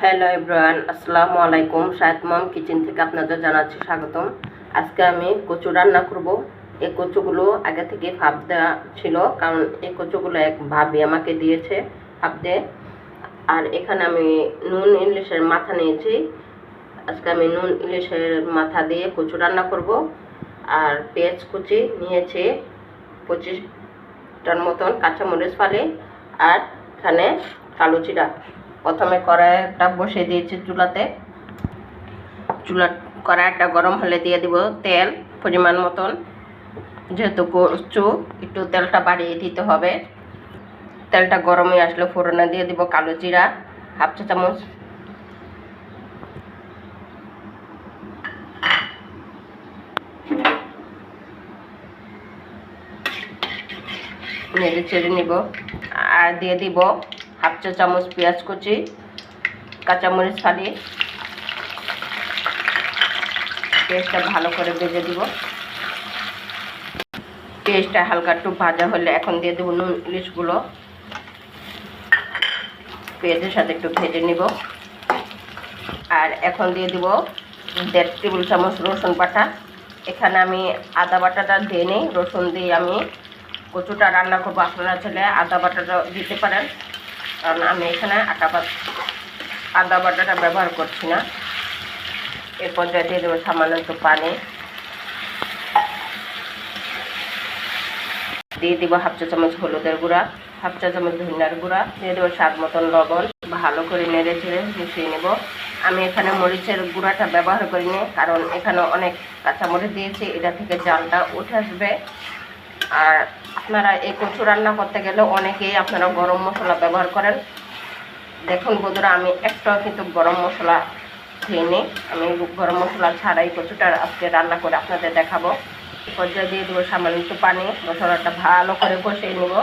Hello ইব্রাহান আসসালামু আলাইকুম। শাহেদ মম kitchen থেকে আপনাদের জানাচ্ছি স্বাগতম। আজকে আমি কচু রান্না করব। এই কচুগুলো আগে থেকে ভাপ দেওয়া ছিল, কারণ এই কচুগুলো এক ভাবি আমাকে দিয়েছে দিয়ে আর এখানে আমি নুন, ইলিশের মাথা নিয়েছি। আজকে আমি নুন, ইলিশের মাথা দিয়ে কচু রান্না করব। আর পেঁয়াজ কুচি নিয়েছি, পঁচিশটার মতন কাঁচামরিচ ফালি, আর এখানে কালো জিরা। প্রথমে কড়াইটা বসিয়ে দিয়েছি চুলাতে। চুলা কড়াইটা গরম হলে দিয়ে দিব তেল পরিমাণ মতন। যেহেতু কচু, একটু তেলটা বাড়িয়ে দিতে হবে। তেলটা গরমে আসলে ফোড়নে দিয়ে দিব কালো জিরা, হাফ চা চামচ। নেড়ে চেড়ে নিব। আর দিয়ে দিব হাফ চা চামচ পেঁয়াজ কুচি কাঁচামরিচ ফালি পেঁয়াজটা ভালো করে ভেজে দিব। পেঁয়াজটা হালকা একটু ভাজা হলে এখন দিয়ে দেবো নুন ইলিশগুলো পেঁয়াজের সাথে একটু ভেজে নিব। আর এখন দিয়ে দিব দেড় টেবিল চামচ রসুন বাটা। এখানে আমি আদা বাটাটা দিয়ে নিই, রসুন দিয়ে আমি কচুটা রান্না করব। আপনারা ছেলে আদা বাটাটা দিতে পারেন। কারণ আমি এখানে আটা আদা বাটাটা ব্যবহার করছি না। এর পর্যায়ে দিয়ে দেবো সামান্য একটু পানি। দিয়ে দিব হাফ চা চামচ হলুদের গুঁড়া, হাফ চা চামচ ধনিয়ার গুঁড়া, দিয়ে দেবো স্বাদ মতন লবণ। ভালো করে নেড়ে চেড়ে মিশিয়ে নেব। আমি এখানে মরিচের গুঁড়াটা ব্যবহার করিনি, কারণ এখানে অনেক কাঁচামরিচ দিয়েছি, এটা থেকে জালটা উঠে আসবে। আর আপনারা এই কচু রান্না করতে গেলে অনেকেই আপনারা গরম মশলা ব্যবহার করেন। দেখুন বন্ধুরা, আমি একটাও কিন্তু গরম মশলা দিইনি। আমি গরম মশলা ছাড়াই কচুটা আজকে রান্না করে আপনাদের দেখাবো। পর্যায়ে দিয়ে দেবো সামান্য একটু পানি। মশলাটা ভালো করে কষিয়ে নেব।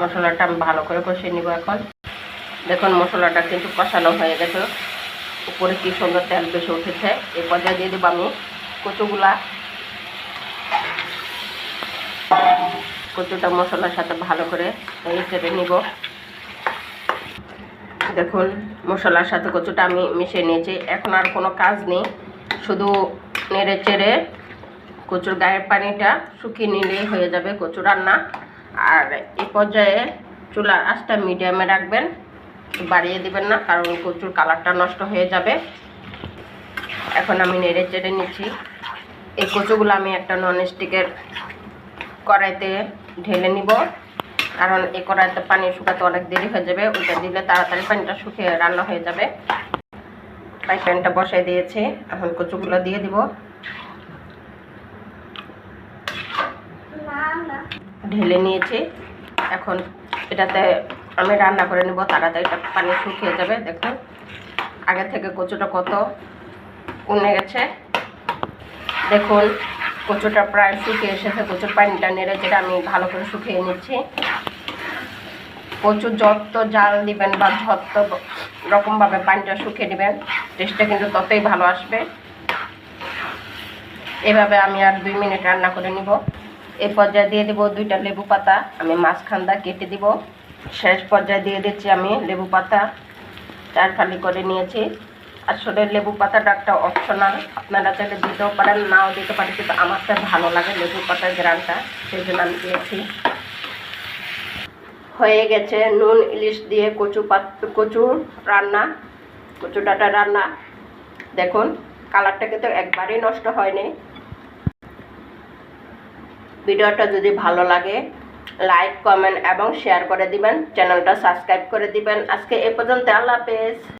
মশলাটা আমি ভালো করে কষিয়ে নিব এখন। দেখুন, মশলাটা কিন্তু কষানো হয়ে গেছে। উপরে কি সুন্দর তেল বেশি উঠেছে। এই পর্যায়ে দিয়ে দেবো আমি কচুগুলা। কচুটা মশলার সাথে ভালো করে চেড়ে নিব। দেখুন, মশলার সাথে কচুটা আমি মিশিয়ে নিয়েছি। এখন আর কোনো কাজ নেই। শুধু নেড়ে চেড়ে কচুর গায়ের পানিটা শুকিয়ে নিলেই হয়ে যাবে কচু রান্না। আর এ পর্যায়ে চুলার আঁচটা মিডিয়ামে রাখবেন। বাড়িয়ে দিবেন না, কারণ কচুর কালারটা নষ্ট হয়ে যাবে। এখন আমি নেড়ে চেড়ে নিচ্ছি। এই কচুগুলো আমি একটা ননস্টিকের কড়াইতে ঢেলে নিব। কারণ এই কড়াইতে পানি শুকাতে অনেক দেরি হয়ে যাবে, ওইটা দিলে তাড়াতাড়ি পানিটা শুকিয়ে রান্না হয়ে যাবে। তাই প্যানটা বসাই দিয়েছি, এখন কচুগুলো দিয়ে দিব। ঢেলে নিয়েছি। এখন এটাতে আমি রান্না করে নেব, তাড়াতাড়ি পানি শুকিয়ে যাবে, দেখুন। আগে থেকে কচুটা কত কমে গেছে। দেখুন, কচুটা প্রায় শুকিয়ে এসেছে। কচুর পানিটা নেড়ে যেটা আমি ভালো করে শুকিয়ে নিচ্ছি। কচু যত জাল দিবেন বা যত রকমভাবে পানিটা শুকিয়ে নেবেন টেস্টটা কিন্তু ততই ভালো আসবে। এভাবে আমি আর দুই মিনিট রান্না করে নিব। এই পর্যায়ে দিয়ে দেবো দুইটা লেবু পাতা। আমি মাঝখানটা কেটে দিব। শেষ পর্যায়ে দিয়ে দিচ্ছি আমি লেবু পাতা। চার ফালি করে নিয়েছি। আসলে লেবু পাতাটা একটা অপশনাল আপনারা চাইলে দিতেও পারেন, নাও দিতে পারেন, কিন্তু আমার তো ভালো লাগে লেবু পাতার গ্রানটা, সেই জন্য আমি দিয়েছি। হয়ে গেছে নুন, ইলিশ দিয়ে কচু পাত, কচু রান্না, কচু ডাটা রান্না। দেখুন, কালারটা কিন্তু একবারেই নষ্ট হয়নি। ভিডিওটা যদি ভালো লাগে, লাইক, কমেন্ট এবং শেয়ার করে দিবেন। চ্যানেলটা সাবস্ক্রাইব করে দিবেন। আজকে এ পর্যন্ত, আল্লাহ হাফেজ।